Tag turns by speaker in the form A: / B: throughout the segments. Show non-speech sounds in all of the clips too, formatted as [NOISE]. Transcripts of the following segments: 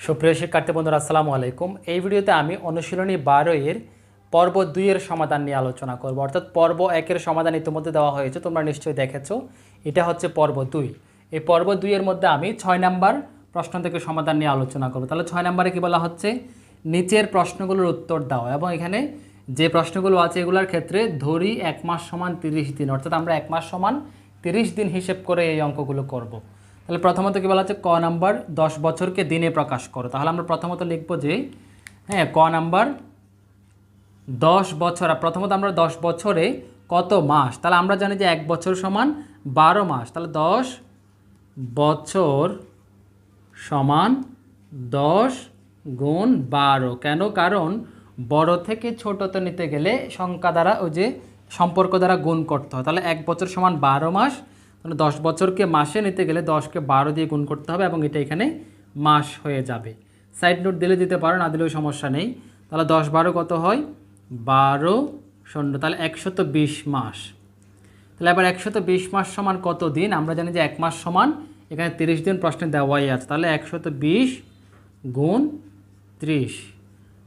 A: সুপ্রিয় শিক্ষার্থী বন্ধুরা, আসসালামু আলাইকুম। এই ভিডিওতে আমি অনুশীলনী বারো এর পর্ব দুইয়ের সমাধান নিয়ে আলোচনা করব। অর্থাৎ পর্ব একের সমাধান ইতিমধ্যে দেওয়া হয়েছে, তোমরা নিশ্চয়ই দেখেছ। এটা হচ্ছে পর্ব দুই। এই পর্ব দুইয়ের মধ্যে আমি ছয় নাম্বার প্রশ্ন থেকে সমাধান নিয়ে আলোচনা করব। তাহলে ছয় নাম্বারে কি বলা হচ্ছে? নিচের প্রশ্নগুলোর উত্তর দাও এবং এখানে যে প্রশ্নগুলো আছে এগুলোর ক্ষেত্রে ধরি এক মাস সমান তিরিশ দিন। অর্থাৎ আমরা এক মাস সমান তিরিশ দিন হিসেব করে এই অঙ্কগুলো করব। তাহলে প্রথমত কি বলা হচ্ছে ক নাম্বার দশ বছরকে দিনে প্রকাশ করো। তাহলে আমরা প্রথমত লিখব যে হ্যাঁ ক নাম্বার দশ বছর। আর প্রথমত আমরা দশ বছরে কত মাস? তাহলে আমরা জানি যে এক বছর সমান বারো মাস। তাহলে দশ বছর সমান দশ গুণ বারো। কেন? কারণ বড় থেকে ছোটতে নিতে গেলে সংখ্যা দ্বারা ওই যে সম্পর্ক দ্বারা গুণ করতে হয়। তাহলে এক বছর সমান বারো মাস। তাহলে দশ বছরকে মাসে নিতে গেলে দশকে বারো দিয়ে গুণ করতে হবে এবং এটা এখানে মাস হয়ে যাবে। সাইড নোট দিলে দিতে পারো, না দিলেও সমস্যা নেই। তাহলে দশ বারো কত হয়? বারো শূন্য তাহলে একশত বিশ মাস। তাহলে এবার একশত বিশ মাস সমান কত দিন? আমরা জানি যে এক মাস সমান, এখানে তিরিশ দিন প্রশ্নে দেওয়াই আছে। তাহলে একশত বিশ গুণ ত্রিশ।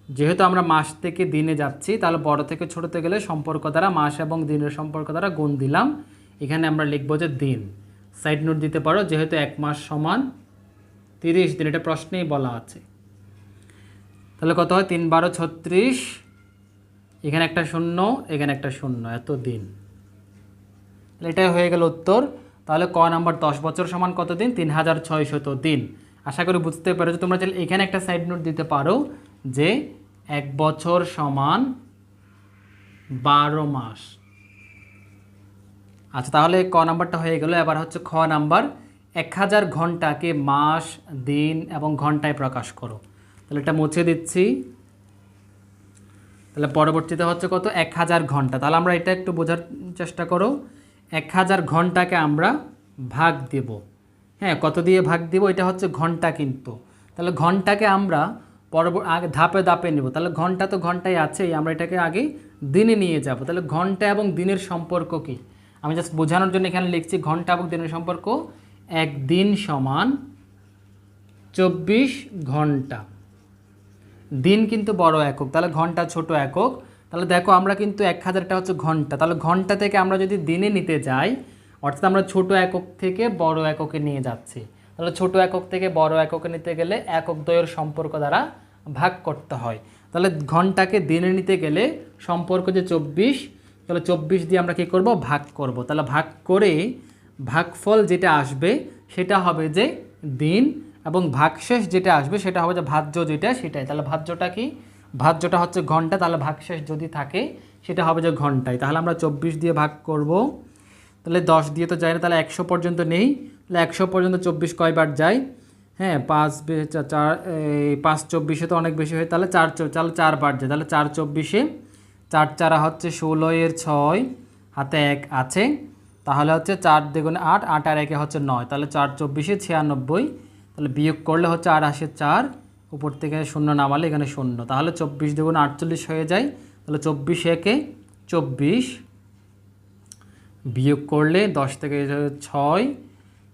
A: যেহেতু আমরা মাস থেকে দিনে যাচ্ছি, তাহলে বড় থেকে ছোটোতে গেলে সম্পর্ক দ্বারা, মাস এবং দিনের সম্পর্ক দ্বারা গুণ দিলাম। এখানে আমরা লিখব যে দিন। সাইড নোট দিতে পারো, যেহেতু এক মাস সমান তিরিশ দিন, এটা প্রশ্নেই বলা আছে। তাহলে কত হয়? তিন বারো ছত্রিশ, এখানে একটা শূন্য, এখানে একটা শূন্য, এত দিন। এটাই হয়ে গেল উত্তর। তাহলে ক নাম্বার দশ বছর সমান কত দিন? তিন হাজার ছয়শত দিন। আশা করি বুঝতে পারো যে তোমরা চাইলে এখানে একটা সাইড নোট দিতে পারো যে এক বছর সমান বারো মাস। আচ্ছা তাহলে ক নাম্বারটা হয়ে গেল। এবার হচ্ছে খ নাম্বার। এক হাজার ঘন্টাকে মাস, দিন এবং ঘন্টায় প্রকাশ করো। তাহলে এটা মুছে দিচ্ছি। তাহলে পরবর্তীতে হচ্ছে কত? এক হাজার ঘণ্টা। তাহলে আমরা এটা একটু বোঝার চেষ্টা করো। এক হাজার ঘন্টাকে আমরা ভাগ দেব। হ্যাঁ কত দিয়ে ভাগ দেব? এটা হচ্ছে ঘণ্টা কিন্তু। তাহলে ঘন্টাকে আমরা পরব, আগে ধাপে ধাপে নেব। তাহলে ঘণ্টা তো ঘন্টায় আছেই। আমরা এটাকে আগে দিনে নিয়ে যাব। তাহলে ঘণ্টা এবং দিনের সম্পর্ক কি? আমি জাস্ট বোঝানোর জন্য এখানে লিখছি ঘণ্টা এবং দিনের সম্পর্ক এক দিন সমান চব্বিশ ঘণ্টা। দিন কিন্তু বড় একক, তাহলে ঘণ্টা ছোট একক। তাহলে দেখো আমরা কিন্তু এক হাজারটা হচ্ছে ঘণ্টা, তাহলে ঘণ্টা থেকে আমরা যদি দিনে নিতে যাই, অর্থাৎ আমরা ছোট একক থেকে বড় এককে নিয়ে যাচ্ছি। তাহলে ছোট একক থেকে বড় এককে নিতে গেলে একক দ্বয়ের সম্পর্ক দ্বারা ভাগ করতে হয়। তাহলে ঘন্টাকে দিনে নিতে গেলে সম্পর্ক যে চব্বিশ তাহলে চব্বিশ দিয়ে আমরা কী করব? ভাগ করব। তাহলে ভাগ করে ভাগফল যেটা আসবে, সেটা হবে যে দিন এবং ভাগশেষ যেটা আসবে, সেটা হবে যে ভাজ্য যেটা, সেটাই। তাহলে ভাজ্যটা কি? ভাজ্যটা হচ্ছে ঘণ্টা, তাহলে ভাগশেষ যদি থাকে, সেটা হবে যে ঘন্টায়। তাহলে আমরা চব্বিশ দিয়ে ভাগ করব। তাহলে দশ দিয়ে তো যায় না, তাহলে একশো পর্যন্ত নেই। তাহলে একশো পর্যন্ত চব্বিশ কয়বার যায়? হ্যাঁ পাঁচ চার পাঁচ চব্বিশে তো অনেক বেশি হয়। তাহলে চার তাহলে চারবার যায়। তাহলে চার চব্বিশে চার চারা হচ্ছে ষোলো এর ছয়, হাতে এক আছে। তাহলে হচ্ছে চার দ্বিগুণে আট আট আর একে হচ্ছে নয়। তাহলে চার চব্বিশে ছিয়ানব্বই। তাহলে বিয়োগ করলে হচ্ছে আর চার, উপর থেকে শূন্য নামালে এখানে শূন্য। তাহলে চব্বিশ দ্বিগুণ আটচল্লিশ হয়ে যায়। তাহলে চব্বিশ একে চব্বিশ বিয়োগ করলে দশ থেকে ছয়,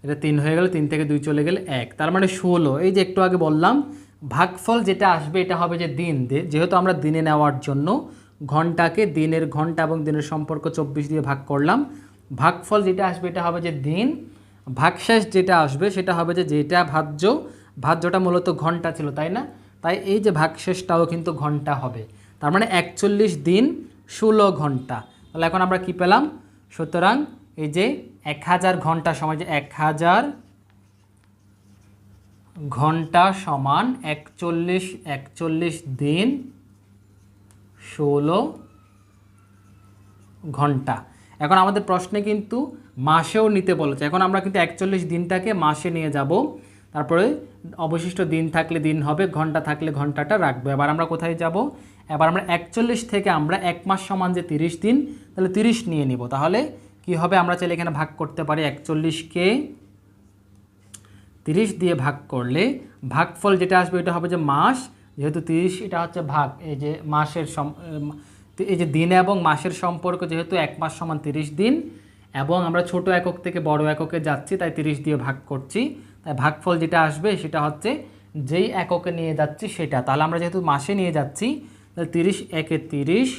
A: এটা তিন হয়ে গেল তিন থেকে দুই চলে গেলে এক। তার মানে ষোলো। এই যে একটু আগে বললাম, ভাগফল যেটা আসবে এটা হবে যে দিন। যেহেতু আমরা দিনে নেওয়ার জন্য ঘন্টাকে দিনের ঘণ্টা এবং দিনের সম্পর্ক চব্বিশ দিয়ে ভাগ করলাম। ভাগফল যেটা আসবে, এটা হবে যে দিন। ভাগশেষ যেটা আসবে, সেটা হবে যে যেটা ভাজ্য। ভাজ্যটা মূলত ঘণ্টা ছিল, তাই না? তাই এই যে ভাগশেষটাও কিন্তু ঘণ্টা হবে। তার মানে একচল্লিশ দিন, ষোলো ঘণ্টা। তাহলে এখন আমরা কি পেলাম? সুতরাং এই যে এক হাজার ঘণ্টা সময় যে এক হাজার ঘণ্টা সমান একচল্লিশ একচল্লিশ দিন ষোলো ঘণ্টা। এখন আমাদের প্রশ্নে কিন্তু মাসেও নিতে বলেছে। এখন আমরা কিন্তু একচল্লিশ দিনটাকে মাসে নিয়ে যাব। তারপরে অবশিষ্ট দিন থাকলে দিন হবে, ঘণ্টা থাকলে ঘন্টাটা রাখব। এবার আমরা কোথায় যাব? এবার আমরা একচল্লিশ থেকে আমরা এক মাস সমান যে তিরিশ দিন, তাহলে তিরিশ নিয়ে নিব। তাহলে কি হবে? আমরা চাইলে এখানে ভাগ করতে পারি। একচল্লিশকে তিরিশ দিয়ে ভাগ করলে ভাগফল যেটা আসবে এটা হবে যে মাস। যেহেতু তিরিশ, এটা হচ্ছে ভাগ। এই যে মাসের সম এই যে দিন এবং মাসের সম্পর্ক যেহেতু এক মাস সমান তিরিশ দিন, এবং আমরা ছোট একক থেকে বড় এককে যাচ্ছি, তাই তিরিশ দিয়ে ভাগ করছি। তাই ভাগফল যেটা আসবে সেটা হচ্ছে যেই এককে নিয়ে যাচ্ছি সেটা। তাহলে আমরা যেহেতু মাসে নিয়ে যাচ্ছি, তাহলে তিরিশ একে তিরিশ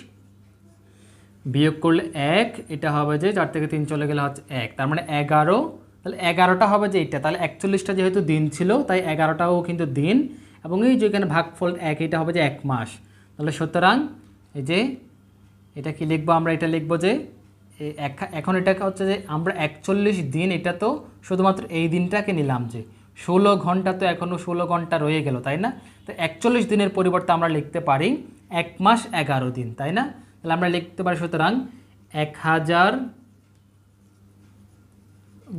A: বিয়োগ করলে এক, এটা হবে যে চার থেকে তিন চলে গেলে হচ্ছে এক। তার মানে এগারো, তাহলে এগারোটা হবে যে এটা। তাহলে একচল্লিশটা যেহেতু দিন ছিল, তাই এগারোটাও কিন্তু দিন। এবং এই যে এখানে ভাগফল এক, এটা হবে যে এক মাস। তাহলে সুতরাং এই যে এটা কি লিখব আমরা? এটা লিখব যে এখন এটা হচ্ছে যে আমরা একচল্লিশ দিন এটা তো শুধুমাত্র এই দিনটাকে নিলাম যে ষোলো ঘণ্টা তো এখনও ষোলো ঘণ্টা রয়ে গেল, তাই না? তো একচল্লিশ দিনের পরিবর্তে আমরা লিখতে পারি এক মাস এগারো দিন, তাই না? তাহলে আমরা লিখতে পারি সুতরাং এক হাজার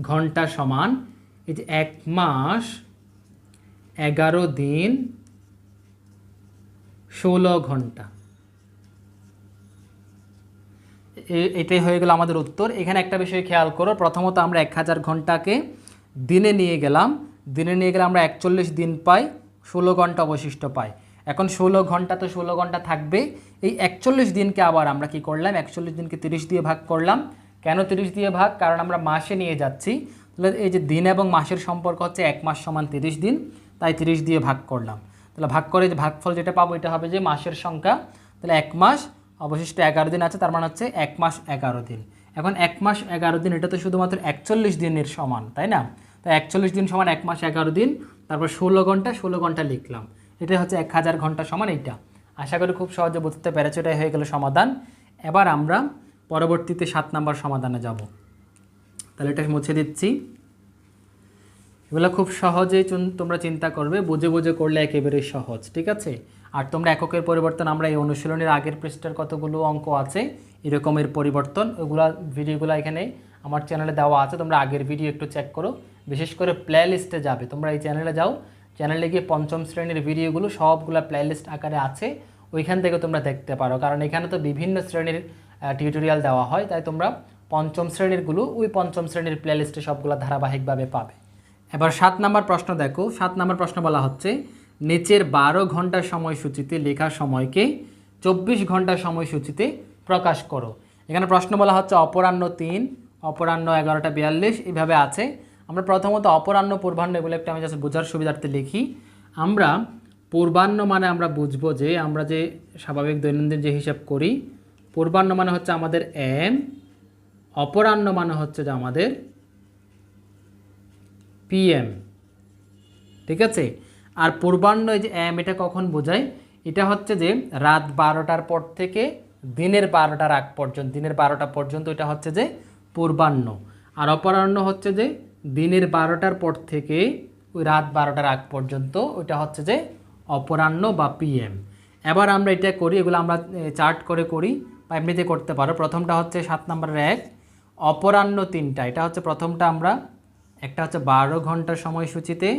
A: ঘণ্টা সমান এই যে এক মাস এগারো দিন ষোলো ঘণ্টা। এটাই হয়ে গেল আমাদের উত্তর। এখানে একটা বিষয় খেয়াল করো, প্রথমত আমরা এক হাজার ঘন্টাকে দিনে নিয়ে গেলাম। দিনে নিয়ে গেলে আমরা একচল্লিশ দিন পাই, ষোলো ঘণ্টা অবশিষ্ট পাই। এখন ষোলো ঘণ্টা তো ষোলো ঘণ্টা থাকবে। এই একচল্লিশ দিনকে আবার আমরা কি করলাম? একচল্লিশ দিনকে তিরিশ দিয়ে ভাগ করলাম। কেন তিরিশ দিয়ে ভাগ? কারণ আমরা মাসে নিয়ে যাচ্ছি। তাহলে এই যে দিন এবং মাসের সম্পর্ক হচ্ছে এক মাস সমান তিরিশ দিন। তাই তিরিশ দিয়ে ভাগ করলাম। তাহলে ভাগ করে ভাগফল যেটা পাবো, এটা হবে যে মাসের সংখ্যা। তাহলে এক মাস, অবশিষ্ট এগারো দিন আছে, তার মানে হচ্ছে এক মাস এগারো দিন। এখন এক মাস এগারো দিন, এটা তো শুধুমাত্র একচল্লিশ দিনের সমান, তাই না? তাই একচল্লিশ দিন সমান এক মাস এগারো দিন, তারপর ষোলো ঘণ্টা ষোলো ঘণ্টা লিখলাম। এটা হচ্ছে এক হাজার ঘণ্টা সমান এইটা। আশা করি খুব সহজে বুঝতে পেরেছ, এটাই হয়ে গেল সমাধান। এবার আমরা পরবর্তীতে সাত নাম্বার সমাধানে যাব। তাহলে এটা মুছে দিচ্ছি। এগুলো খুব সহজেই তোমরা চিন্তা করবে, বুঝে বুঝে করলে একেবারেই সহজ, ঠিক আছে? আর তোমরা এককের পরিবর্তন, আমরা এই অনুশীলনের আগের পৃষ্ঠার কতগুলো অঙ্ক আছে, এরকমের পরিবর্তন, ওগুলা ভিডিওগুলো এখানে আমার চ্যানেলে দেওয়া আছে, তোমরা আগের ভিডিও একটু চেক করো। বিশেষ করে প্লে লিস্টে যাবে, তোমরা এই চ্যানেলে যাও, চ্যানেলে গিয়ে পঞ্চম শ্রেণির ভিডিওগুলো সবগুলো প্লে লিস্ট আকারে আছে, ওইখান থেকে তোমরা দেখতে পারো, কারণ এখানে তো বিভিন্ন শ্রেণির টিউটোরিয়াল দেওয়া হয়, তাই তোমরা পঞ্চম শ্রেণীরগুলো ওই পঞ্চম শ্রেণির প্লে লিস্টে সবগুলো ধারাবাহিকভাবে পাবে। এবার সাত নাম্বার প্রশ্ন দেখো। সাত নাম্বার প্রশ্ন বলা হচ্ছে, নিচের বারো ঘণ্টার সময়সূচিতে লেখা সময়কে চব্বিশ ঘণ্টার সময়সূচিতে প্রকাশ করো। এখানে প্রশ্ন বলা হচ্ছে অপরাহ্ন তিন, অপরাহ্ন এগারোটা বিয়াল্লিশ এইভাবে আছে। আমরা প্রথমত অপরাহ্ন পূর্বাহ্ন এগুলো একটা আমি জাস্ট বোঝার সুবিধার্থে লিখি। আমরা পূর্বাহ্ন মানে আমরা বুঝব যে, আমরা যে স্বাভাবিক দৈনন্দিন যে হিসাব করি, পূর্বাহ্ন মানে হচ্ছে আমাদের এম, অপরাহ্ন মানে হচ্ছে যে আমাদের পিএম ঠিক আছে? আর পূর্বাহ্ন এই যে এম এটা কখন বোঝায়? এটা হচ্ছে যে রাত বারোটার পর থেকে দিনের বারোটার আগ পর্যন্ত, দিনের বারোটা পর্যন্ত এটা হচ্ছে যে পূর্বাহ্ন। আর অপরাহ্ন হচ্ছে যে দিনের বারোটার পর থেকে ওই রাত বারোটার আগ পর্যন্ত ওইটা হচ্ছে যে অপরাহ্ন বা পিএম এবার আমরা এটা করি, এগুলো আমরা চার্ট করে করি বা এমনিতে করতে পারো। প্রথমটা হচ্ছে সাত নম্বরের এক, অপরাহ্ন তিনটা। এটা হচ্ছে প্রথমটা আমরা একটা হচ্ছে বারো ঘণ্টা সময়সূচিতে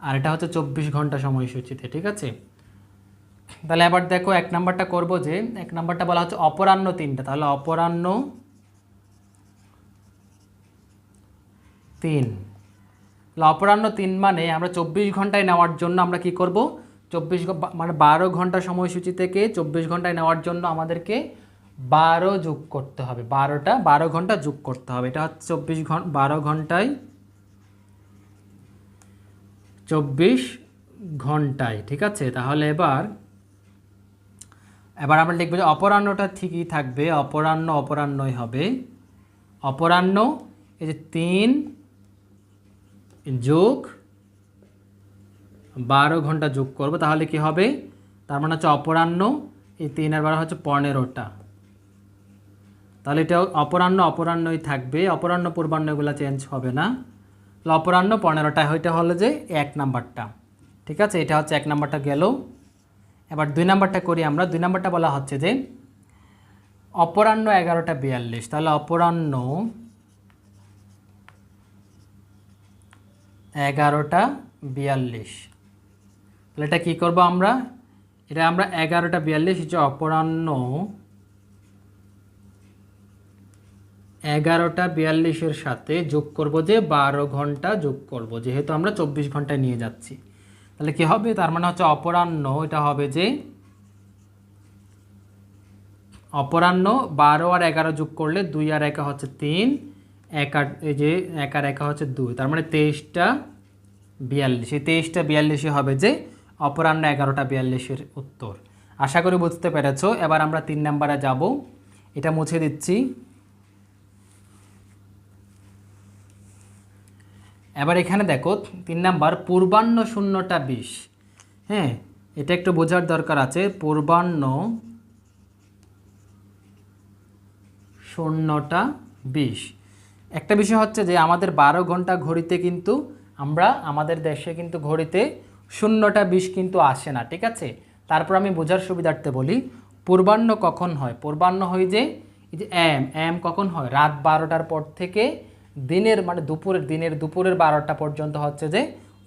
A: আর এটা হচ্ছে চব্বিশ ঘণ্টা সময়সূচিতে ঠিক আছে? তাহলে এবার দেখো এক নাম্বারটা করব যে এক নাম্বারটা বলা হচ্ছে অপরাহ্ন তিনটা তাহলে অপরাহ্ন তিন। তাহলে অপরাহ্ন তিন মানে আমরা চব্বিশ ঘন্টায় নেওয়ার জন্য আমরা কি করব? চব্বিশ মানে বারো ঘণ্টা সময়সূচি থেকে চব্বিশ ঘন্টায় নেওয়ার জন্য আমাদেরকে বারো যোগ করতে হবে। বারোটা, বারো ঘণ্টা যোগ করতে হবে। এটা হচ্ছে চব্বিশ ঘণ্টা বারো ঘন্টায় চব্বিশ ঘন্টায়, ঠিক আছে? তাহলে এবার এবার আমরা লিখব যে অপরাহ্নটা ঠিকই থাকবে। অপরাহ্ন, অপরাহ্নই হবে। অপরাহ্ন, এই যে তিন যোগ বারো ঘণ্টা যোগ করব, তাহলে কি হবে? তার মানে হচ্ছে অপরাহ্ন, এই তিন আর বারো হচ্ছে পনেরোটা। তাহলে এটা অপরাহ্ন, অপরাহ্নই থাকবে। অপরাহ্ন, পূর্বাহ্ন এগুলো চেঞ্জ হবে না। তাহলে অপরাহ্ন পনেরোটা ওইটা হলো যে এক নাম্বারটা। ঠিক আছে? এটা হচ্ছে এক নাম্বারটা গেল। এবার দুই নাম্বারটা করি আমরা। দুই নাম্বারটা বলা হচ্ছে যে অপরাহ্ন এগারোটা বিয়াল্লিশ। তাহলে অপরাহ্ন এগারোটা বিয়াল্লিশ। তাহলে এটা কী করব আমরা? এটা আমরা এগারোটা বিয়াল্লিশ হচ্ছে অপরাহ্ন এগারোটা বিয়াল্লিশের সাথে যোগ করব যে বারো ঘণ্টা যোগ করব। যেহেতু আমরা চব্বিশ ঘন্টায় নিয়ে যাচ্ছি। তাহলে কি হবে? তার মানে হচ্ছে অপরাহ্ন, এটা হবে যে অপরাহ্ন বারো আর এগারো যোগ করলে দুই আর একা হচ্ছে তিন, এক আর এই যে এক আর একা হচ্ছে দুই। তার মানে তেইশটা বিয়াল্লিশ। এই তেইশটা বিয়াল্লিশে হবে যে অপরাহ্ন এগারোটা বিয়াল্লিশের উত্তর। আশা করি বুঝতে পেরেছ। এবার আমরা তিন নাম্বারে যাব। এটা মুছে দিচ্ছি। এবার এখানে দেখো, তিন নাম্বার, পূর্বাহ্ন শূন্যটা বিশ। হ্যাঁ এটা একটু বোঝার দরকার আছে, পূর্বাহ্ন শূন্যটা বিশ। একটা বিষয় হচ্ছে যে, আমাদের বারো ঘণ্টা ঘড়িতে কিন্তু আমরা, আমাদের দেশে কিন্তু ঘড়িতে শূন্যটা বিশ কিন্তু আসে না, ঠিক আছে? তারপর আমি বোঝার সুবিধার্থে বলি, পূর্বাহ্ন কখন হয়? পূর্বাহ্ন হয় যে এম এম কখন হয়? রাত বারোটার পর থেকে দিনের মানে দুপুরের, দিনের দুপুরের বারোটা পর্যন্ত হচ্ছে যে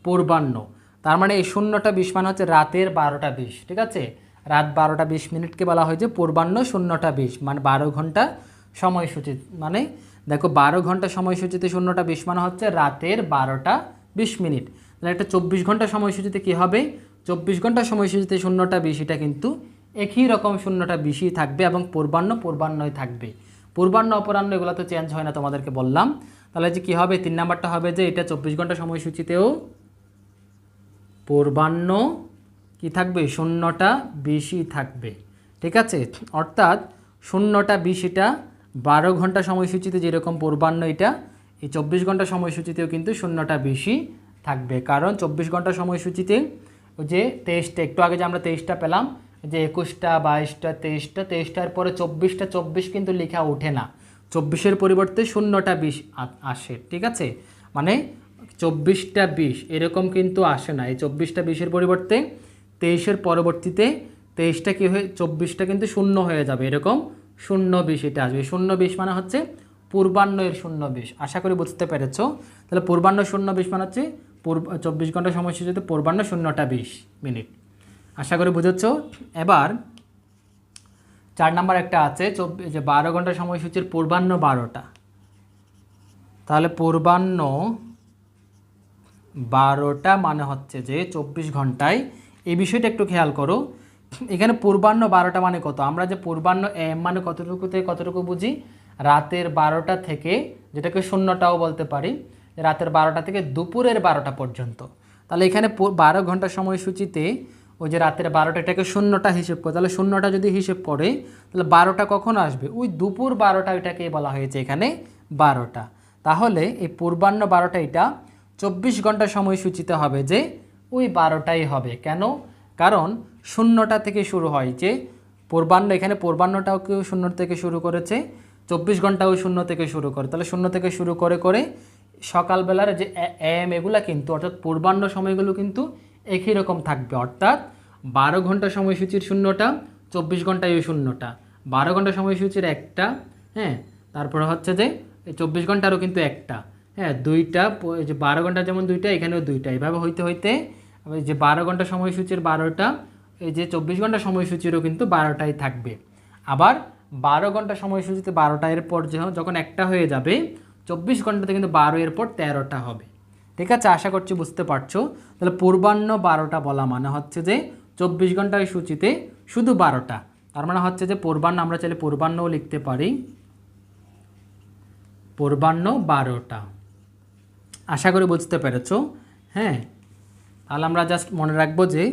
A: পূর্বাহ্ন। তার মানে এই শূন্যটা বিশ মানে হচ্ছে রাতের বারোটা বিশ, ঠিক আছে? রাত বারোটা বিশ মিনিটকে বলা হয় যে পূর্বাহ্ন, শূন্যটা বিশ মানে বারো ঘণ্টা সময়সূচি মানে দেখো বারো ঘণ্টা সময়সূচিতে শূন্যটা বিশ মানে হচ্ছে রাতের বারোটা বিশ মিনিট। তাহলে একটা চব্বিশ ঘণ্টা সময়সূচিতে কী হবে? চব্বিশ ঘণ্টা সময়সূচিতে শূন্যটা বিশ, এটা কিন্তু একই রকম শূন্যটা বেশি থাকবে এবং পূর্বাহ্ন পূর্বাহ্নই থাকবে। পূর্বাহ্ন অপরাহ্ন এগুলো তো চেঞ্জ হয় না তোমাদেরকে বললাম। তাহলে যে কী হবে? তিন নাম্বারটা হবে যে এটা চব্বিশ ঘণ্টা সময়সূচিতেও পূর্বাহ্ন কি থাকবে? শূন্যটা বেশি থাকবে। ঠিক আছে? অর্থাৎ শূন্যটা বিশিটা বারো ঘণ্টা সময়সূচিতে যেরকম পূর্বাহ্ন এটা, এই চব্বিশ ঘণ্টা সময়সূচিতেও কিন্তু শূন্যটা বেশি থাকবে। কারণ চব্বিশ ঘণ্টা সময়সূচিতে যে তেইশটা, একটু আগে যে আমরা তেইশটা পেলাম যে একুশটা, বাইশটা, তেইশটা, তেইশটার পরে চব্বিশটা, চব্বিশ কিন্তু লেখা ওঠে না। চব্বিশের পরিবর্তে শূন্যটা বিশ আসে, ঠিক আছে? মানে চব্বিশটা বিশ, এরকম কিন্তু আসে না। এই চব্বিশটা বিশের পরিবর্তে তেইশের পরবর্তীতে তেইশটা কী হয়ে, চব্বিশটা কিন্তু শূন্য হয়ে যাবে। এরকম শূন্য বিশ এটা আসবে। শূন্য বিশ মানে হচ্ছে পূর্বাহ্ন এর শূন্য বিশ। আশা করি বুঝতে পেরেছ? তাহলে পূর্বাহ্ন শূন্য বিশ মানে হচ্ছে পূর্ব, চব্বিশ ঘণ্টা সময় সময়সূচিতে পূর্বাহ্ন শূন্যটা বিশ মিনিট। আশা করি বুঝেছ। এবার চার নাম্বার একটা আছে চব্বিশ যে বারো ঘণ্টা সময়সূচির পূর্বাহ্ন বারোটা। তাহলে পূর্বাহ্ন বারোটা মানে হচ্ছে যে চব্বিশ ঘন্টায়। এই বিষয়টা একটু খেয়াল করো। এখানে পূর্বাহ্ন বারোটা মানে কত? আমরা যে পূর্বাহ্ন এম মানে কতটুকু থেকে কতটুকু বুঝি? রাতের বারোটা থেকে, যেটাকে শূন্যটাও বলতে পারি, রাতের বারোটা থেকে দুপুরের বারোটা পর্যন্ত। তাহলে এখানে বারো ঘণ্টা সময়সূচিতে ওই যে রাতের বারোটা, এটাকে শূন্যটা হিসেব করে, তাহলে শূন্যটা যদি হিসেব করে, তাহলে বারোটা কখন আসবে? ওই দুপুর বারোটা ওইটাকে বলা হয়েছে এখানে বারোটা। তাহলে এই পূর্বাহ্ন বারোটা এটা চব্বিশ ঘণ্টা সময় সময়সূচিতে হবে যে ওই বারোটাই হবে। কেন? কারণ শূন্যটা থেকে শুরু হয় যে পূর্বাহ্ন, এখানে পূর্বাহ্নটাও কেউ শূন্য থেকে শুরু করেছে, চব্বিশ ঘন্টাও শূন্য থেকে শুরু করে। তাহলে শূন্য থেকে শুরু করে করে সকালবেলার যে এম, এগুলা কিন্তু, অর্থাৎ পূর্বাহ্ন সময়গুলো কিন্তু একই রকম থাকবে। অর্থাৎ বারো ঘণ্টা সময়সূচির শূন্যটা, চব্বিশ ঘন্টায় শূন্যটা। বারো ঘণ্টা সময়সূচির একটা হ্যাঁ? তারপরে হচ্ছে যে চব্বিশ ঘন্টারও কিন্তু একটা হ্যাঁ? দুইটা যে বারো ঘণ্টা যেমন দুইটা, এখানেও দুইটা। এইভাবে হইতে হইতে যে বারো ঘণ্টা সময়সূচির বারোটা, এই যে চব্বিশ ঘণ্টা সময়সূচিরও কিন্তু বারোটাই থাকবে। আবার বারো ঘণ্টা সময়সূচিতে বারোটা এরপর যখন একটা হয়ে যাবে, চব্বিশ ঘন্টাতে কিন্তু বারো এরপর তেরোটা হবে। ঠিক আছে, আশা করছি বুঝতে পারছ। তাহলে পূর্বাহ্ন বারোটা বলা মানে হচ্ছে যে চব্বিশ ঘণ্টার সূচিতে শুধু বারোটা। তার মানে হচ্ছে যে পূর্বাহ্ন আমরা চাইলে পূর্বাহ্নও লিখতে পারি। পূর্বাহ্ন বারোটা। আশা করি বুঝতে পেরেছ। হ্যাঁ তাহলে আমরা জাস্ট মনে রাখব যে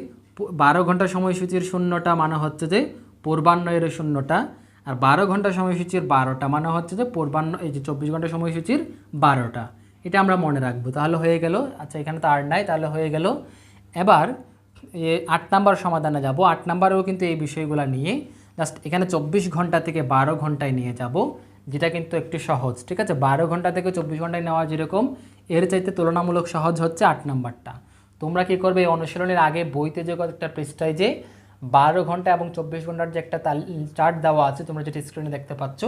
A: বারো ঘণ্টা সময়সূচির শূন্যটা মানে হচ্ছে যে পূর্বাহ্ন এর শূন্যটা। আর বারো ঘণ্টা সময়সূচির বারোটা মানে হচ্ছে যে পূর্বাহ্ন, এই যে চব্বিশ ঘণ্টা সময়সূচির বারোটা। এটা আমরা মনে রাখব। তাহলে হয়ে গেল আচ্ছা এখানে তো আর নাই, তাহলে হয়ে গেল। এবার আট নাম্বার সমাধানে যাব। আট নাম্বারেও কিন্তু এই বিষয়গুলো নিয়ে জাস্ট এখানে চব্বিশ ঘণ্টা থেকে বারো ঘন্টায় নিয়ে যাব, যেটা কিন্তু একটু সহজ, ঠিক আছে? বারো ঘণ্টা থেকে চব্বিশ ঘন্টায় নেওয়া যেরকম, এর চাইতে তুলনামূলক সহজ হচ্ছে আট নাম্বারটা। তোমরা কি করবে, এই অনুশীলনের আগে বইতে যে একটা পৃষ্ঠায় যে বারো ঘণ্টা এবং চব্বিশ ঘণ্টার যে একটা চার্ট দেওয়া আছে, তোমরা যেটা স্ক্রিনে দেখতে পাচ্ছ,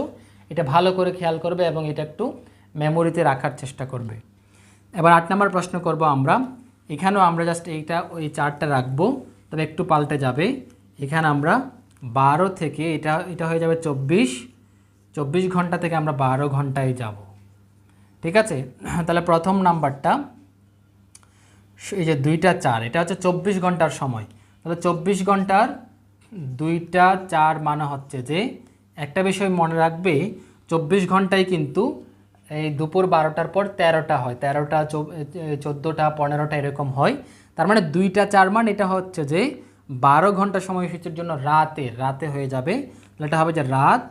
A: এটা ভালো করে খেয়াল করবে এবং এটা একটু মেমোরিতে রাখার চেষ্টা করবে। এবার আট নম্বর প্রশ্ন করব আমরা। এখানেও আমরা জাস্ট এইটা ওই চারটা রাখব, তবে একটু পাল্টে যাবে। এখানে আমরা বারো থেকে, এটা এটা হয়ে যাবে চব্বিশ। চব্বিশ ঘণ্টা থেকে আমরা বারো ঘন্টায় যাব। ঠিক আছে? [CLEARS THROAT] তাহলে প্রথম নাম্বারটা, এই যে দুইটা চার, এটা হচ্ছে চব্বিশ ঘণ্টার সময়। তাহলে চব্বিশ ঘণ্টার দুইটা চার মানে হচ্ছে যে, একটা বিষয় মনে রাখবে, চব্বিশ ঘন্টায় কিন্তু এই দুপুর বারোটার পর তেরোটা হয়। তেরোটা চোদ্দোটা, পনেরোটা এরকম হয়। তার মানে দুইটা চার মান, এটা হচ্ছে যে বারো ঘণ্টা সময়সূচির জন্য রাতে রাতে হয়ে যাবে। তাহলে এটা হবে যে রাত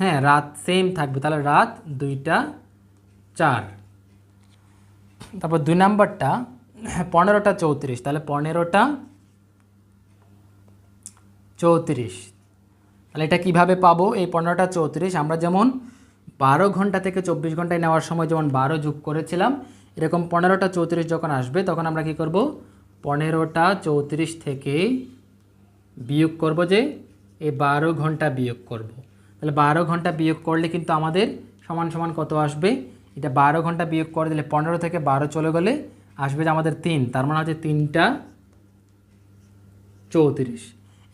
A: হ্যাঁ রাত সেম থাকবে। তাহলে রাত দুইটা চার। তারপর দুই নাম্বারটা পনেরোটা চৌত্রিশ। তাহলে পনেরোটা চৌত্রিশ। তাহলে এটা কীভাবে পাবো? এই পনেরোটা চৌত্রিশ, আমরা যেমন বারো ঘণ্টা থেকে চব্বিশ ঘন্টায় নেওয়ার সময় যেমন বারো যোগ করেছিলাম, এরকম পনেরোটা চৌত্রিশ যখন আসবে, তখন আমরা কি করব? পনেরোটা চৌত্রিশ থেকে বিয়োগ করব যে, এই বারো ঘণ্টা বিয়োগ করব। তাহলে বারো ঘণ্টা বিয়োগ করলে কিন্তু আমাদের সমান সমান কত আসবে? এটা বারো ঘণ্টা বিয়োগ করে দিলে পনেরো থেকে বারো চলে গেলে আসবে যে আমাদের তিন, তার মানে হচ্ছে তিনটা চৌত্রিশ।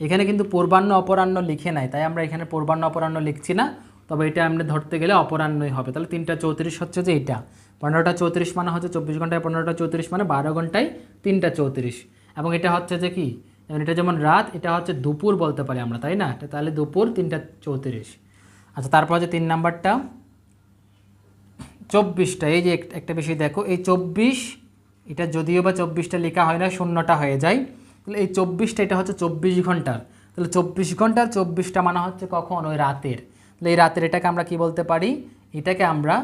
A: এখানে কিন্তু পূর্বাহ্ন অপরাহ্ন লিখে নাই, তাই আমরা এখানে পূর্বাহ্ন অপরাহ্ন লিখছি না। তবে এটা আমরা ধরতে গেলে অপরাহ্নই হবে। তাহলে তিনটা চৌত্রিশ হচ্ছে যে এইটা পনেরোটা চৌত্রিশ মানে হচ্ছে চব্বিশ ঘন্টায় পনেরোটা চৌত্রিশ মানে বারো ঘন্টায় তিনটা চৌত্রিশ। এবং এটা হচ্ছে যে কি? এটা যেমন রাত, এটা হচ্ছে দুপুর বলতে পারি আমরা, তাই না? এটা তাহলে দুপুর তিনটা চৌত্রিশ। আচ্ছা তারপর হচ্ছে তিন নাম্বারটা, চব্বিশটা, এই যে এক- একটা বিষয় দেখো, এই চব্বিশ, এটা যদিও বা চব্বিশটা লেখা হয় না, শূন্যটা হয়ে যায়। তাহলে এই চব্বিশটা, এটা হচ্ছে চব্বিশ ঘণ্টার। তাহলে চব্বিশ ঘণ্টার চব্বিশটা মানে হচ্ছে কখন? ওই রাতের। তাহলে এই রাতের এটাকে আমরা কি বলতে পারি? এটাকে আমরা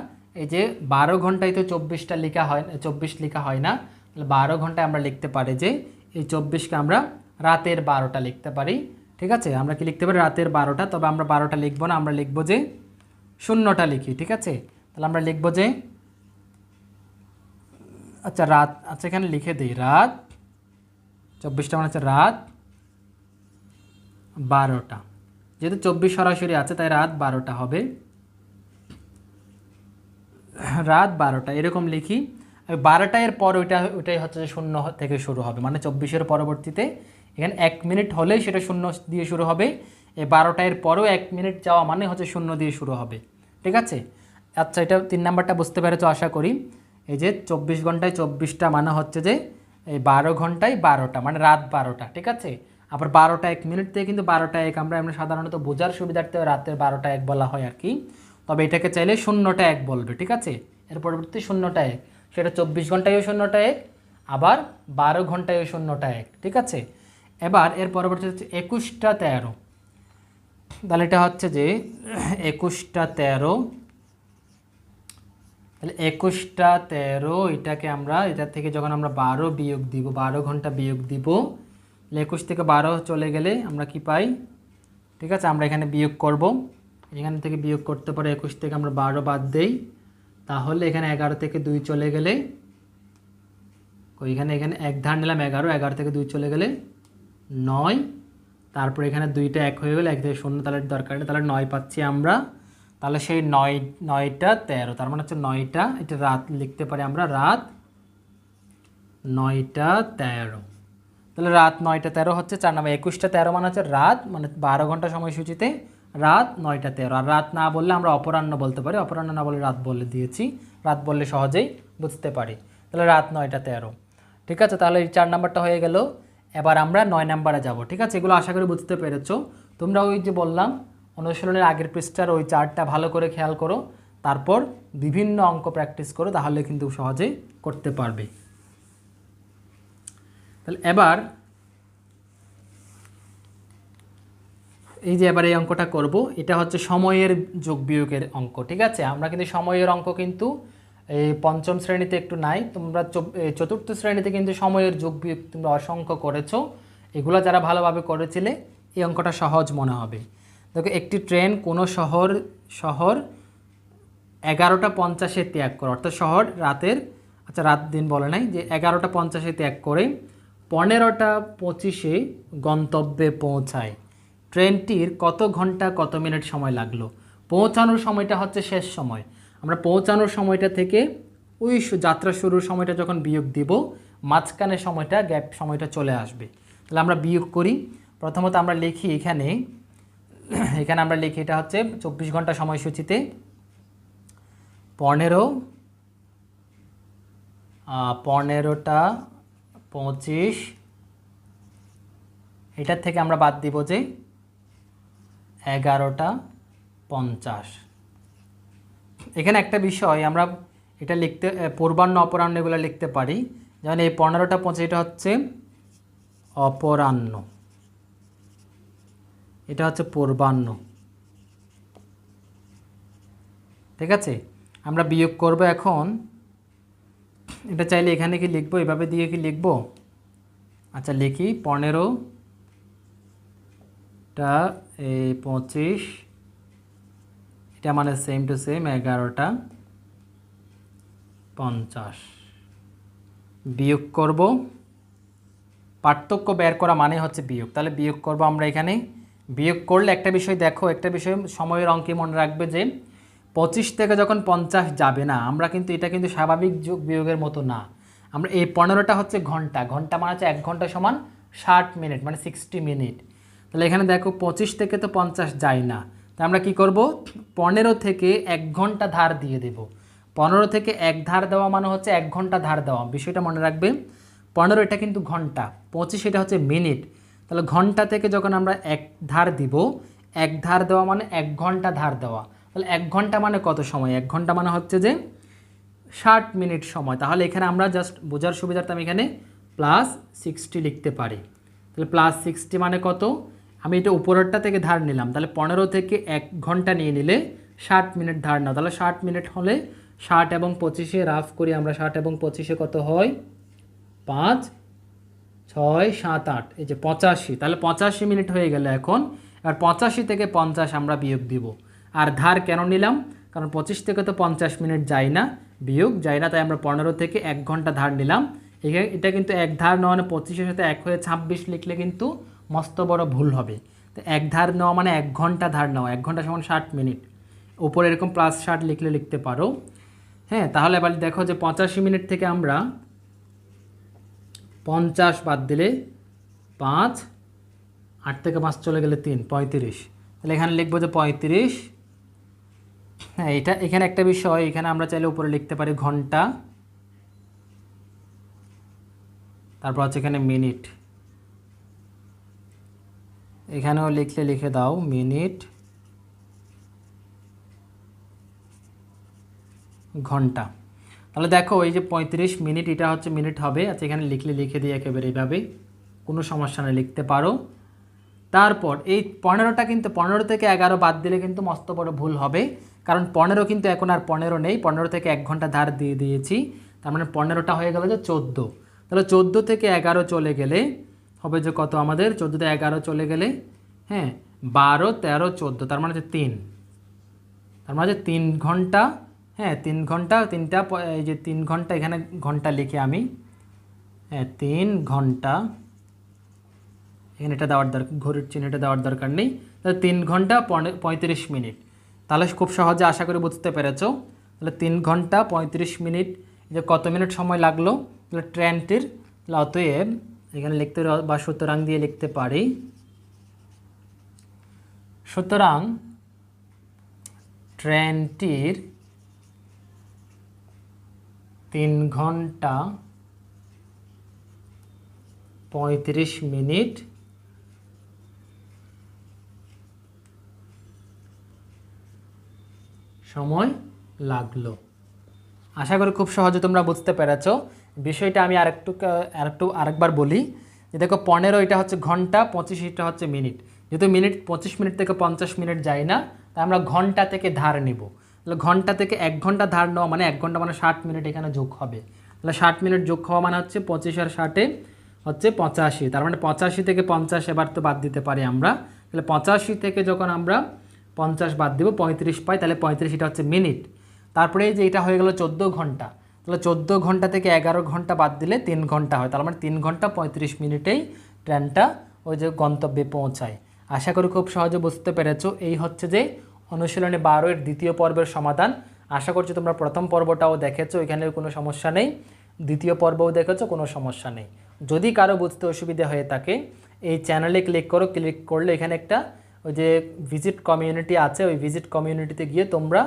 A: এই যে বারো ঘন্টায় তো চব্বিশটা লেখা হয়, চব্বিশ লেখা হয় না, তাহলে বারো ঘন্টায় আমরা লিখতে পারি যে এই চব্বিশকে আমরা রাতের বারোটা লিখতে পারি। ঠিক আছে? আমরা কি লিখতে পারি? রাতের বারোটা, তবে আমরা বারোটা লিখব না, আমরা লিখব যে শূন্যটা লিখি, ঠিক আছে? তাহলে আমরা লিখব যে আচ্ছা রাত আচ্ছা এখানে লিখে দিই, রাত, চব্বিশটা মানে হচ্ছে রাত বারোটা। যেহেতু চব্বিশ সরাসরি আছে, তাই রাত বারোটা হবে। রাত বারোটা, এরকম লিখি। বারোটা এর পর ওইটা, ওইটাই হচ্ছে যে শূন্য থেকে শুরু হবে। মানে চব্বিশের পরবর্তীতে এখানে এক মিনিট হলেই সেটা শূন্য দিয়ে শুরু হবে। এই বারোটা এর পরেও এক মিনিট যাওয়া মানে হচ্ছে শূন্য দিয়ে শুরু হবে। ঠিক আছে? আচ্ছা এটা তিন নাম্বারটা বুঝতে পেরেছ, আশা করি। এই যে চব্বিশ ঘন্টায় চব্বিশটা মানে হচ্ছে যে এই বারো ঘন্টায় বারোটা মানে রাত বারোটা। ঠিক আছে? আবার বারোটা এক মিনিট থেকে কিন্তু বারোটা এক, আমরা আমরা সাধারণত বোঝার সুবিধার্থে রাতের বারোটা এক বলা হয় আর কি। তবে এটাকে চাইলে শূন্যটা এক বলবে, ঠিক আছে? এর পরবর্তী শূন্যটা এক, সেটা চব্বিশ ঘন্টায়ও শূন্যটা এক, আবার বারো ঘন্টায়ও শূন্যটা এক, ঠিক আছে? এবার এর পরবর্তী হচ্ছে একুশটা তেরো। তাহলে এটা হচ্ছে যে একুশটা তেরো, তাহলে একুশটা তেরো, এটাকে আমরা, এটা থেকে যখন আমরা বারো বিয়োগ দিব, বারো ঘণ্টা বিয়োগ দিব একুশ থেকে বারো চলে গেলে আমরা কি পাই? ঠিক আছে, আমরা এখানে বিয়োগ করব। এখান থেকে বিয়োগ করতে পারে একুশ থেকে আমরা বারো বাদ দেই। তাহলে এখানে এগারো থেকে দুই চলে গেলে, ওইখানে এখানে এক ধার নিলাম এগারো এগারো থেকে দুই চলে গেলে নয়। তারপর এখানে দুইটা এক হয়ে গেলে এক থেকে শূন্য, তাহলে দরকার তাহলে নয় পাচ্ছি আমরা। তাহলে সেই নয়, নয়টা তেরো, তার মানে হচ্ছে নয়টা, এটা রাত লিখতে পারি আমরা, রাত নয়টা তেরো। তাহলে রাত নয়টা তেরো হচ্ছে, চার নামে একুশটা তেরো মানে হচ্ছে রাত মানে বারো ঘণ্টা সময়সূচিতে রাত নয়টা তেরো। আর রাত না বললে আমরা অপরাহ্ন বলতে পারি। অপরাহ্ন না বলে রাত বলে দিয়েছি। রাত বললে সহজেই বুঝতে পারি। তাহলে রাত নয়টা তেরো। ঠিক আছে, তাহলে এই চার নাম্বারটা হয়ে গেল। এবার আমরা নয় নাম্বারে যাব। ঠিক আছে, এগুলো আশা করি বুঝতে পেরেছ। তোমরা ওই যে বললাম, অনুশীলনের আগের পৃষ্ঠার ওই চারটা ভালো করে খেয়াল করো। তারপর বিভিন্ন অঙ্ক প্র্যাকটিস করো, তাহলে কিন্তু সহজেই করতে পারবে। তাহলে এবার এই যে এবার এই অঙ্কটা করব, এটা হচ্ছে সময়ের যোগ বিয়োগের অঙ্ক, ঠিক আছে? আমরা কিন্তু সময়ের অঙ্ক কিন্তু এই পঞ্চম শ্রেণীতে একটু নাই, তোমরা চতুর্থ শ্রেণীতে কিন্তু সময়ের যোগ বিয়োগ তোমরা অসংখ্য করেছ। এগুলো যারা ভালোভাবে করেছিলে, এই অঙ্কটা সহজ মনে হবে। দেখো, একটি ট্রেন কোনো শহর শহর এগারোটা পঞ্চাশে ত্যাগ করে, অর্থাৎ শহর রাতের আচ্ছা রাত দিন বলে নাই, যে এগারোটা পঞ্চাশে ত্যাগ করে পনেরোটা পঁচিশে গন্তব্যে পৌঁছায়। ট্রেনটির কত ঘণ্টা, কত মিনিট সময় লাগল? পৌঁছানোর সময়টা হচ্ছে শেষ সময়। আমরা পৌঁছানোর সময়টা থেকে ওই যাত্রা শুরুর সময়টা যখন বিয়োগ দিব, মাঝখানে সময়টা, গ্যাপ সময়টা চলে আসবে। তাহলে আমরা বিয়োগ করি। প্রথমত আমরা লিখি এখানে [CLEARS THROAT] এখানে আমরা লিখি এটা হচ্ছে চব্বিশ ঘণ্টা সময়সূচিতে পনেরো পনেরোটা পঁচিশ। এটার থেকে আমরা বাদ দিব যে এগারোটা পঞ্চাশ। এখানে একটা বিষয়, আমরা এটা লিখতে পূর্বাহ্ন অপরাহ্ন এগুলো লিখতে পারি। যেমন এই পনেরোটা পঁচিশ, এটা হচ্ছে অপরাহ্ন। এটা হচ্ছে পূর্বাহ্ন। ঠিক আছে? আমরা বিয়োগ করব এখন এটা চাইলে এখানে কি লিখব? এভাবে দিয়ে কি লিখব? আচ্ছা লিখি। পনেরো টা এই পঁচিশ। এটা মানে সেম টু সেম এগারোটা পঞ্চাশ। বিয়োগ করব। পার্থক্য বের করা মানে হচ্ছে বিয়োগ। তাহলে বিয়োগ করব আমরা এখানে। বিয়োগ করলে একটা বিষয় দেখো, একটা বিষয় সময়ের অঙ্কে মনে রাখবে যে পঁচিশ থেকে যখন পঞ্চাশ যাবে না, আমরা কিন্তু এটা কিন্তু স্বাভাবিক যোগ বিয়োগের মতো না। আমরা এই পনেরোটা হচ্ছে ঘণ্টা। ঘণ্টা মানে হচ্ছে এক ঘণ্টা সমান ষাট মিনিট মানে সিক্সটি মিনিট। তাহলে এখানে দেখো পঁচিশ থেকে তো পঞ্চাশ যায় না। তা আমরা কি করব? পনেরো থেকে এক ঘণ্টা ধার দিয়ে দেব। পনেরো থেকে এক ধার দেওয়া মানে হচ্ছে এক ঘণ্টা ধার দেওয়া। বিষয়টা মনে রাখবে। পনেরো এটা কিন্তু ঘণ্টা। পঁচিশ এটা হচ্ছে মিনিট। তাহলে ঘণ্টা থেকে যখন আমরা এক ধার দিব, এক ধার দেওয়া মানে এক ঘণ্টা ধার দেওয়া। তাহলে এক ঘণ্টা মানে কত সময়? এক ঘণ্টা মানে হচ্ছে যে ষাট মিনিট সময়। তাহলে এখানে আমরা জাস্ট বোঝার সুবিধার্থে আমি এখানে প্লাস সিক্সটি লিখতে পারি। তাহলে প্লাস সিক্সটি মানে কত? আমি এটা উপরেরটা থেকে ধার নিলাম। তাহলে পনেরো থেকে এক ঘণ্টা নিয়ে নিলে ষাট মিনিট ধার নাও। তাহলে ষাট মিনিট হলে ষাট এবং পঁচিশে রাফ করি আমরা। ষাট এবং পঁচিশে কত হয়? পাঁচ, ছয়, সাত, আট। এই যে পঁচাশি। তাহলে পঁচাশি মিনিট হয়ে গেল এখন। আর পঁচাশি থেকে পঞ্চাশ আমরা বিয়োগ দিব। আর ধার কেন নিলাম? কারণ পঁচিশ থেকে তো পঞ্চাশ মিনিট যায় না বিয়োগ, যায় না, তাই আমরা পনেরো থেকে এক ঘণ্টা ধার নিলাম। এখানে এটা কিন্তু এক ধার নেওয়া মানে পঁচিশের সাথে এক হয়ে ছাব্বিশ লিখলে কিন্তু মস্ত বড় ভুল হবে। তো এক ধার নেওয়া মানে এক ঘণ্টা ধার নেওয়া, এক ঘণ্টা সমান ষাট মিনিট। উপরে এরকম প্লাস ষাট লিখলে লিখতে পারো। হ্যাঁ তাহলে এবার দেখো যে পঁচাশি মিনিট থেকে আমরা পঞ্চাশ বাদ দিলে পাঁচ, আট থেকে পাঁচ চলে গেলে তিন, পঁয়ত্রিশ। তাহলে এখানে লিখব যে পঁয়ত্রিশ হ্যাঁ এটা এখানে একটা বিষয়, এখানে আমরা চাইলে উপরে লিখতে পারি ঘণ্টা। তারপর হচ্ছে এখানে মিনিট। এখানেও লিখলে লিখে দাও, মিনিট, ঘণ্টা। তাহলে দেখো, এই যে পঁয়ত্রিশ মিনিট, এটা হচ্ছে মিনিট হবে। আচ্ছা এখানে লিখলে লিখে দিই একেবারে এইভাবে কোনো সমস্যা নেই, লিখতে পারো। তারপর এই পনেরোটা কিন্তু, পনেরো থেকে এগারো বাদ দিলে কিন্তু মস্ত বড় ভুল হবে। কারণ পনেরো কিন্তু এখন আর পনেরো নেই, পনেরো থেকে এক ঘণ্টা ধার দিয়ে দিয়েছি। তার মানে পনেরোটা হয়ে গেল যে চোদ্দ। তাহলে চোদ্দ থেকে এগারো চলে গেলে হবে যে কত আমাদের? চোদ্দোতে এগারো চলে গেলে হ্যাঁ বারো, তেরো, চোদ্দ, তার মানে হচ্ছে তিন। তার মানে হচ্ছে তিন ঘণ্টা হ্যাঁ তিন ঘণ্টা, তিনটা এই যে তিন ঘণ্টা এখানে ঘণ্টা লিখে আমি। হ্যাঁ তিন ঘণ্টা, এখানে এটা দেওয়ার দরকার, ঘড়ির চিহ্নটা দেওয়ার দরকার নেই। তাহলে তিন ঘণ্টা পঁয়ত্রিশ মিনিট। তাহলে খুব সহজে আশা করি বুঝতে পেরেছ। তাহলে তিন ঘণ্টা পঁয়ত্রিশ মিনিট যে কত মিনিট সময় লাগল, তাহলে ট্রেনটির অতএব এখানে লিখতে বা সুতরাং দিয়ে লিখতে পারি। সুতরাং ট্রেনটির তিন ঘণ্টা পঁয়ত্রিশ মিনিট সময় লাগল। আশা করি খুব সহজে তোমরা বুঝতে পেরেছ। বিষয়টা আমি আরেকটু আরেকটু, আরেকবার বলি যে দেখো, পনেরো এটা হচ্ছে ঘণ্টা, পঁচিশ এটা হচ্ছে মিনিট। যেহেতু মিনিট, পঁচিশ মিনিট থেকে পঞ্চাশ মিনিট যায় না, তাই আমরা ঘণ্টা থেকে ধার নিব। তাহলে ঘণ্টা থেকে এক ঘণ্টা ধার নেওয়া মানে এক ঘণ্টা মানে ষাট মিনিট এখানে যোগ হবে। তাহলে ষাট মিনিট যোগ হওয়া মানে হচ্ছে পঁচিশ আর ষাটে হচ্ছে পঁচাশি। তার মানে পঁচাশি থেকে পঞ্চাশ এবার তো বাদ দিতে পারি আমরা। তাহলে পঁচাশি থেকে যখন আমরা পঞ্চাশ বাদ দিব, পঁয়ত্রিশ পাই, তাহলে পঁয়ত্রিশ এটা হচ্ছে মিনিট। তারপরে যে এটা হয়ে গেল চোদ্দ ঘণ্টা। তাহলে চোদ্দ ঘণ্টা থেকে এগারো ঘণ্টা বাদ দিলে তিন ঘণ্টা হয়। তার মানে তিন ঘণ্টা পঁয়ত্রিশ মিনিটেই ট্রেনটা ওই যে গন্তব্যে পৌঁছায়। আশা করি খুব সহজে বুঝতে পেরেছ। এই হচ্ছে যে অনুশীলনে বারোয়ের দ্বিতীয় পর্বের সমাধান। আশা করছি তোমরা প্রথম পর্বটাও দেখেছ, এখানে কোনো সমস্যা নেই। দ্বিতীয় পর্বও দেখেছ, কোনো সমস্যা নেই। যদি কারও বুঝতে অসুবিধা হয়ে থাকে, এই চ্যানেলে ক্লিক করো, ক্লিক করলে এখানে একটা ওই যে ভিজিট কমিউনিটি আছে, ওই ভিজিট কমিউনিটিতে গিয়ে তোমরা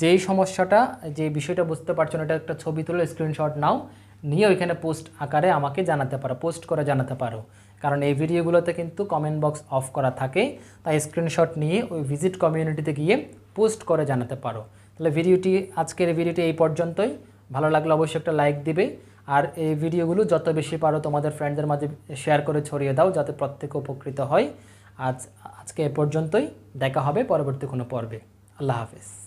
A: যেই সমস্যাটা যে বিষয়টা বুঝতে পারছ না এটা একটা ছবি তুলে স্ক্রিনশট নাও, নিয়ে ওইখানে পোস্ট আকারে আমাকে জানাতে পারো পোস্ট করে জানাতে পারো। কারণ এই ভিডিওগুলোতে কিন্তু কমেন্ট বক্স অফ করা থাকে, তাই স্ক্রিনশট নিয়ে ওই ভিজিট কমিউনিটিতে গিয়ে পোস্ট করে জানাতে পারো। তাহলে ভিডিওটি, আজকের ভিডিওটি এই পর্যন্তই। ভালো লাগলে অবশ্যই একটা লাইক দিবে। আর এই ভিডিওগুলো যত বেশি পারো তোমাদের ফ্রেন্ডদের মাঝে শেয়ার করে ছড়িয়ে দাও, যাতে প্রত্যেকে উপকৃত হয়। আজ আজকে এ পর্যন্তই। দেখা হবে পরবর্তী কোনো পর্বে। আল্লাহ হাফেজ।